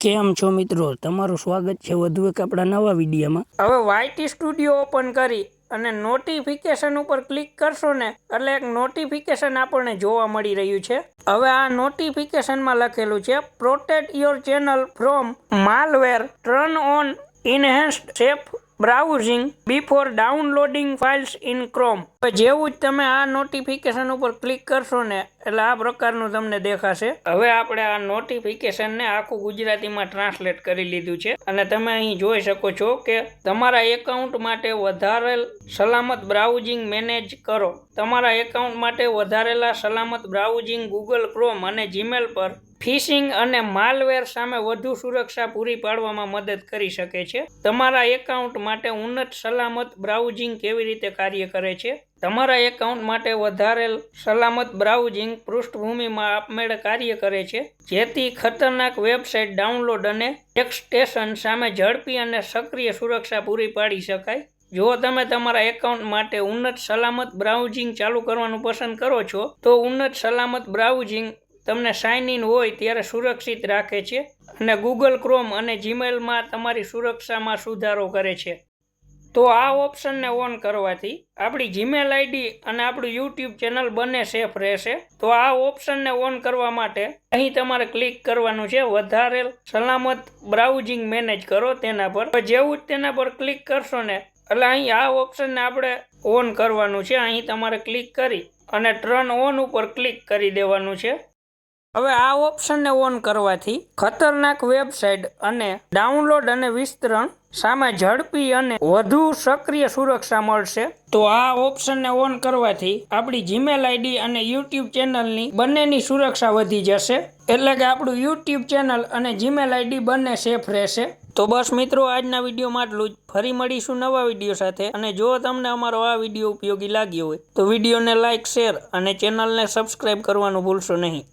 કેમ છો મિત્રો? તમારું સ્વાગત છે વધુ એક આપણા નવા વિડીયોમાં. હવે વાયટી સ્ટુડિયો ઓપન કરી અને નોટિફિકેશન ઉપર ક્લિક કરશો ને, એટલે એક નોટિફિકેશન આપણને જોવા મળી રહ્યું છે. હવે આ નોટિફિકેશનમાં લખેલું છે protect your channel from malware turn on enhanced safe browsing before downloading files in Chrome જેવું જ તમે આ નોટિફિકેશન ઉપર ક્લિક કરશો ને, એટલે આ પ્રકારનું તમને દેખાશે. હવે આપણે આ નોટિફિકેશનને આખું ગુજરાતીમાં ટ્રાન્સલેટ કરી લીધું છે. અને તમે અહીં જોઈ શકો છો કે તમારા એકાઉન્ટ માટે વધારેલ સલામત બ્રાઉઝિંગ મેનેજ કરો. તમારા એકાઉન્ટ માટે વધારેલા સલામત બ્રાઉઝિંગ ગૂગલ ક્રોમ અને જીમેલ પર ફિશિંગ અને માલવેર સામે વધુ સુરક્ષા પૂરી પાડવામાં મદદ કરી શકે છે. તમારા એકાઉન્ટ માટે ઉન્નત સલામત બ્રાઉઝિંગ કેવી રીતે કાર્ય કરે છે? તમારા એકાઉન્ટ માટે વધારેલ સલામત બ્રાઉઝિંગ પૃષ્ઠભૂમિમાં આપમેળે કાર્ય કરે છે. જેથી ખતરનાક વેબસાઇટ ડાઉનલોડ અને ટેક્સટેશન સામે ઝડપી અને સક્રિય સુરક્ષા પૂરી પાડી શકાય. જો તમે તમારા એકાઉન્ટ માટે ઉન્નત સલામત બ્રાઉઝિંગ ચાલુ કરવાનું પસંદ કરો છો, તો ઉન્નત સલામત બ્રાઉઝિંગ તમને સાઇન ઇન હોય ત્યારે સુરક્ષિત રાખે છે અને ગૂગલ ક્રોમ અને જીમેલમાં તમારી સુરક્ષામાં સુધારો કરે છે. તો આ ઓપ્શનને ઓન કરવાથી આપણી જીમેલ આઈડી અને આપણું યુટ્યુબ ચેનલ બંને સેફ રહેશે. તો આ ઓપ્શનને ઓન કરવા માટે અહીં તમારે ક્લિક કરવાનું છે. વધારેલ સલામત બ્રાઉઝિંગ મેનેજ કરો તેના પર. જેવું જ તેના પર ક્લિક કરશો ને, એટલે અહીં આ ઓપ્શનને આપણે ઓન કરવાનું છે. અહીં તમારે ક્લિક કરી અને ટર્ન ઓન ઉપર ક્લિક કરી દેવાનું છે. હવે આ ઓપ્શનને ઓન કરવાથી ખતરનાક વેબસાઇટ અને ડાઉનલોડ અને વિસ્તરણ સામે ઝડપી અને વધુ સક્રિય સુરક્ષા મળશે. તો આ ઓપ્શનને ઓન કરવાથી આપણી જીમેલ આઈડી અને યુટ્યુબ ચેનલની બંનેની સુરક્ષા વધી જશે. એટલે કે આપણું યુટ્યુબ ચેનલ અને જીમેલ આઈડી બંને સેફ રહેશે. તો બસ મિત્રો, આજના વિડીયોમાં આટલું જ. ફરી મળીશું નવા વીડિયો સાથે. અને જો તમને અમારો આ વીડિયો ઉપયોગી લાગ્યો હોય, તો વિડીયોને લાઇક શેર અને ચેનલને સબસ્ક્રાઈબ કરવાનું ભૂલશો નહીં.